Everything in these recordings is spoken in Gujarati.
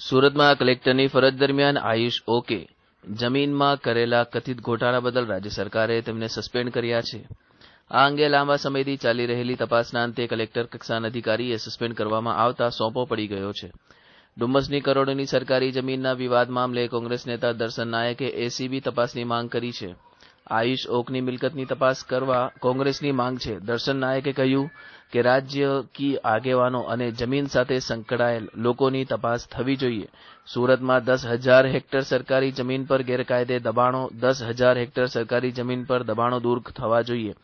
સુરતમાં કલેક્ટરની ફરજ દરમિયાન આયુષ ઓકે જમીનમાં કરેલા કથિત ગોટાળા બદલ રાજ્ય સરકારે તેમને સસ્પેન્ડ કર્યા છે. આ અંગે લાંબા સમયથી ચાલી રહેલી તપાસના અંતે કલેક્ટર કક્ષાના અધિકારીએ સસ્પેન્ડ કરવામાં આવતા સોંપો પડી ગયો છે. ડુમ્મસની કરોડોની સરકારી જમીનના વિવાદ મામલે કોંગ્રેસ નેતા દર્શન નાયકે એસીબી તપાસની માંગ કરી છે. આયુષ ઓકની મિલકતની તપાસ કરવા કોંગ્રેસની માંગ છે. દર્શન નાયકે કહ્યું કે રાજ્ય કી આગેવાનો અને જમીન સાથે સંકળાયેલ લોકોની તપાસ થવી જોઈએ. સુરતમાં દસ હજાર હેક્ટર સરકારી જમીન પર ગેરકાયદે દબાણો, દસ હજાર હેક્ટર સરકારી જમીન પર દબાણો દૂર થવા જોઈએ.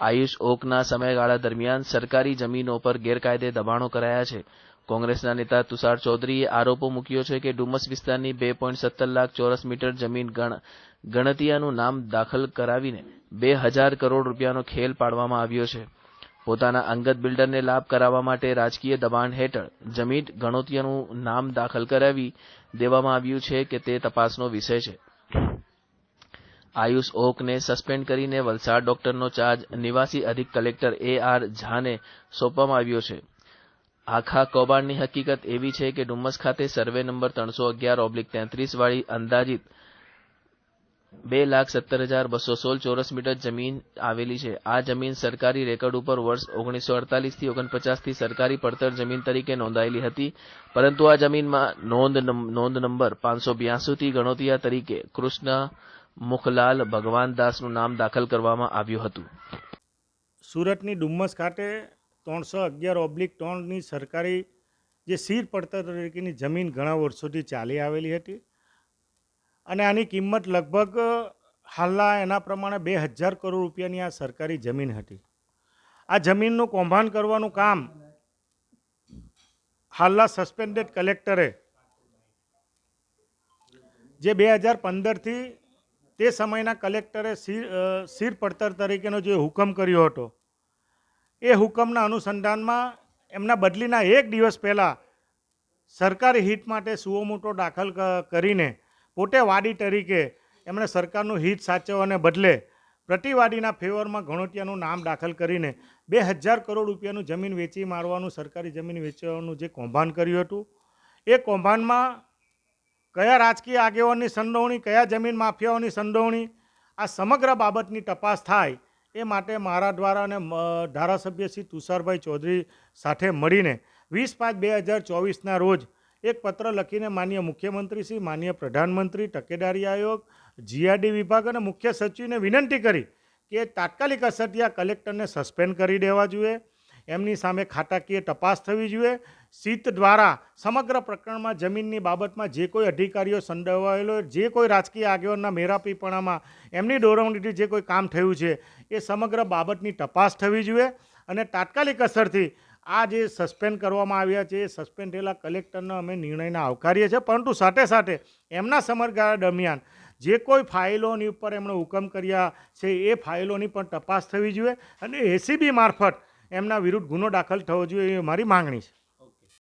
આયુષ ઓકના સમયગાળા દરમિયાન સરકારી જમીનો પર ગેરકાયદે દબાણો કરાયા છે. કોંગ્રેસના નેતા તુષાર ચૌધરીએ આરોપો મૂક્યો છે કે ડુમસ વિસ્તારની બે પોઈન્ટ સત્તર લાખ ચોરસ મીટર જમીન ગણ, ગણતિયાનું નામ દાખલ કરાવીને બે હજાર કરોડ રૂપિયાનો ખેલ પાડવામાં આવ્યો છે. પોતાના અંગત બિલ્ડરને લાભ કરાવવા માટે રાજકીય દબાણ હેઠળ જમીન ગણોતિયાનું નામ દાખલ કરાવી દેવામાં આવ્યું છે કે તે તપાસનો વિષય છે. આયુષ ઓકને સસ્પેન્ડ કરીને વલસાડ ડોક્ટરનો ચાર્જ નિવાસી અધિક કલેક્ટર એ આર ઝાને સોંપવામાં આવ્યો છે. આખા કૌભાંડની હકીકત એવી છે કે ડુમ્મસ ખાતે સર્વે નંબર ત્રણસો અગિયાર ઓબ્લિક તેત્રીસ વાળી અંદાજિત બે લાખ સત્તર હજાર બસો સોળ ચોરસ મીટર જમીન આવેલી છે. આ જમીન સરકારી રેકર્ડ ઉપર વર્ષ ઓગણીસો અડતાલીસથી ઓગણપચાસથી સરકારી પડતર જમીન તરીકે નોંધાયેલી હતી. પરંતુ આ જમીનમાં નોંધ નોંધ નંબર પાંચસો બ્યાસી થી ગણોતિયા તરીકે કૃષ્ણ મુખલાલ ભગવાન દાસનું નામ દાખલ કરવામાં આવ્યું હતું. સુરતની ડુમ્મસ ખાતે ત્રણસો અગિયાર ઓબ્લિક ત્રણની સરકારી જે સીર પડતર તરીકેની જમીન ઘણા વર્ષોથી ચાલી આવેલી હતી અને આની કિંમત લગભગ, હાલના એના પ્રમાણે બે હજાર કરોડ રૂપિયાની આ સરકારી જમીન હતી. આ જમીનનું કૌભાંડ કરવાનું કામ હાલના સસ્પેન્ડેડ કલેક્ટરે જે બે હજાર પંદરથી તે સમયના કલેક્ટરે સીર પડતર તરીકેનો જે હુકમ કર્યો હતો એ હુકમના અનુસંધાનમાં એમના બદલીના એક દિવસ પહેલાં સરકારી હિત માટે સુઓમોટો દાખલ કરીને પોતે વાડી તરીકે એમણે સરકારનું હિત સાચવવાને બદલે પ્રતિવાદીના ફેવરમાં ઘણોટિયાનું નામ દાખલ કરીને બે હજાર કરોડ રૂપિયાનું જમીન વેચી મારવાનું, સરકારી જમીન વેચવાનું જે કૌભાંડ કર્યું હતું, એ કૌભાંડમાં કયા રાજકીય આગેવાનની સંડોવણી, કયા જમીન માફિયાઓની સંડોવણી, આ સમગ્ર બાબતની તપાસ થાય એ માટે મારા દ્વારા અને ધારાસભ્ય શ્રી તુષારભાઈ ચૌધરી સાથે મળીને વીસ પાંચ બે હજાર ચોવીસના રોજ એક પત્ર લખીને માન્ય મુખ્યમંત્રી શ્રી, માન્ય પ્રધાનમંત્રી, તકેદારી આયોગ, જીઆરડી વિભાગ અને મુખ્ય સચિવને વિનંતી કરી કે તાત્કાલિક અસરથી આ કલેક્ટરને સસ્પેન્ડ કરી દેવા જોઈએ. એમની સામે ખાતાકીય તપાસ થવી જોઈએ. સીત દ્વારા સમગ્ર પ્રકરણમાં જમીનની બાબતમાં જે કોઈ અધિકારીઓ સંડોવાયેલો, જે કોઈ રાજકીય આગેવાનના મેરાપીપણામાં એમની દોરવણીથી જે કોઈ કામ થયું છે, એ સમગ્ર બાબતની તપાસ થવી જોઈએ અને તાત્કાલિક અસરથી આ જે સસ્પેન્ડ કરવામાં આવ્યા છે, એ સસ્પેન્ડ થયેલા કલેક્ટરનો અમે નિર્ણયને આવકારીએ છીએ. પરંતુ સાથે સાથે એમના સમયગાળા દરમિયાન જે કોઈ ફાઇલોની ઉપર એમણે હુકમ કર્યા છે, એ ફાઇલોની પણ તપાસ થવી જોઈએ અને એસીબી મારફત એમના વિરુદ્ધ ગુનો દાખલ થવો જોઈએ એ મારી માંગણી છે.